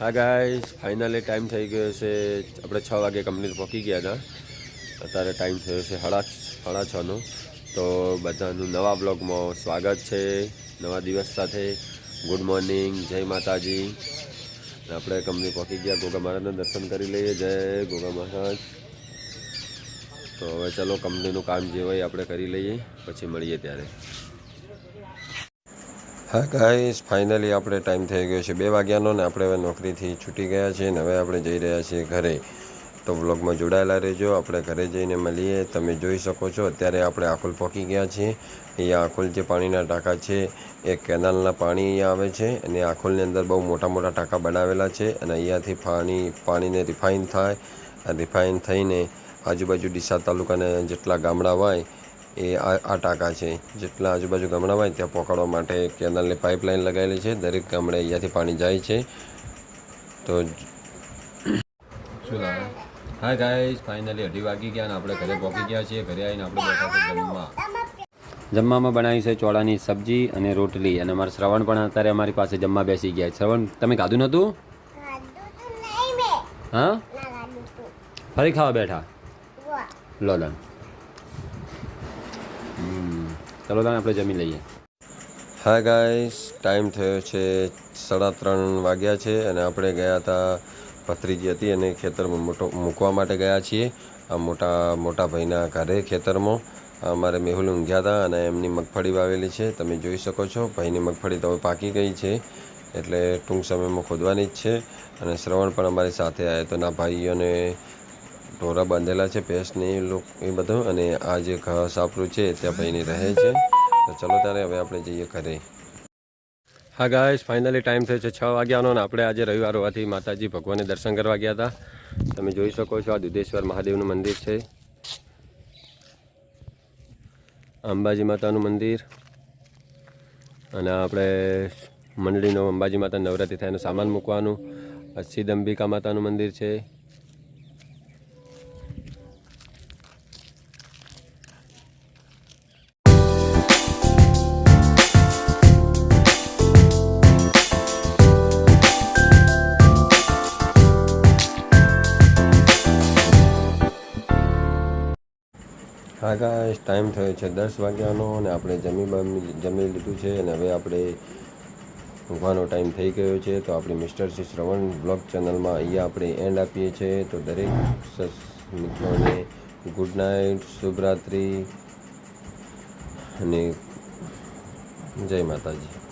હા guys finally time થઈ ગયો છે. આપણે છ વાગે કંપની પહોંચી ગયા હતા. અત્યારે ટાઈમ થયો છે સાડા સાડા છનો તો બધાનું નવા બ્લોગમાં સ્વાગત છે. નવા દિવસ સાથે. ગુડ મોર્નિંગ જય માતાજી. આપણે કંપની પહોંચી ગયા. ગોગા મહારાજના દર્શન કરી લઈએ. જય ગોગા મહારાજ. તો હવે ચલો કંપનીનું કામ જે હોય આપણે કરી લઈએ. પછી મળીએ ત્યારે. હા ગાઈસ ફાઇનલી આપણે ટાઈમ થઈ ગયો છે. બે વાગ્યાનો ને આપણે હવે નોકરીથી છૂટી ગયા છીએ ને હવે આપણે જઈ રહ્યા છીએ ઘરે. તો વ્લોગમાં જોડાયેલા રહેજો. આપણે ઘરે જઈને મળીએ. તમે જોઈ શકો છો, અત્યારે આપણે આખુલ પહોંચી ગયા છીએ. અહીંયા આખુલ જે પાણીના ટાંકા છે, એ કેનાલના પાણી અહીંયા આવે છે અને આખુલની અંદર બહુ મોટા મોટા ટાંકા બનાવેલા છે અને અહીંયાથી પાણી, પાણીને રિફાઇન થાય. રિફાઇન થઈને આજુબાજુ ડીસા તાલુકાના જેટલા ગામડા હોય એ આ ટાંકા છે. જેટલા આજુબાજુ ગામડા હોય ત્યાં પહોંચાડવા માટે કેનાલની પાઇપલાઇન લગાવેલી છે. દરેક ગામડે અહીંયાથી પાણી જાય છે. તો શું લાવે હાય ગાઈસ ફાઇનલી અઢી વાગી ગયા અને આપણે ઘરે પહોંચી ગયા છીએ. ઘરે આવીને આપણે બેઠા છે જમવા જમવામાં બનાવી છે ચોળાની સબ્જી અને રોટલી અને અમારા શ્રવણ પણ અત્યારે અમારી પાસે જમવા બેસી ગયા શ્રવણ તમે ખાધું નહોતું? હા? ફરી ખાવા બેઠા? લો લન ચલો તાને આપણે જમી લઈએ. હા ગાઈસ ટાઈમ થયો છે સાડા ત્રણ વાગ્યા છે અને આપણે ગયા હતા પથરીજી હતી અને ખેતરમાં મોટો, મૂકવા માટે ગયા છીએ. આ મોટા મોટા ભાઈના ઘરે ખેતરમાં. અમારે મેહુલ ઊંઘ્યા હતા અને એમની મગફળી વાવેલી છે. તમે જોઈ શકો છો, ભાઈની મગફળી તો હવે પાકી ગઈ છે. એટલે ટૂંક સમયમાં ખોદવાની જ છે. અને શ્રવણ પણ અમારી સાથે આવ્યા તો ના ભાઈઓને ઢોરા બાંધેલા છે ભેંસને એ લોક, એ બધું અને આ જે ઘાસ આપણું છે, ત્યાં ભાઈની રહે છે. તો ચલો ત્યારે હવે આપણે જઈએ ઘરે. હા ગાય ફાઇનલી ટાઈમ થયો છે છ વાગ્યાનો અને આપણે આજે રવિવાર હોવાથી માતાજી ભગવાનને દર્શન કરવા ગયા હતા. તમે જોઈ શકો છો આ દુધેશ્વર મહાદેવનું મંદિર છે. અંબાજી માતાનું મંદિર. અને આપણે મંડળીનો અંબાજી માતા નવરાત્રિ થાય એનો સામાન મૂકવાનું. સિદ્ધ અંબિકા માતાનું મંદિર છે. હા ગાઈસ ટાઈમ થયો છે દસ વાગ્યાનો અને આપણે જમી જમી લીધું છે અને હવે આપણે ઊંઘવાનો ટાઈમ થઈ ગયો છે. તો આપણી મિસ્ટર શ્રી શ્રવણ બ્લોગ ચેનલમાં અહીંયા આપણે એન્ડ આપીએ છીએ. તો દરેક મિત્રોને ગુડ નાઇટ શુભરાત્રિ અને જય માતાજી.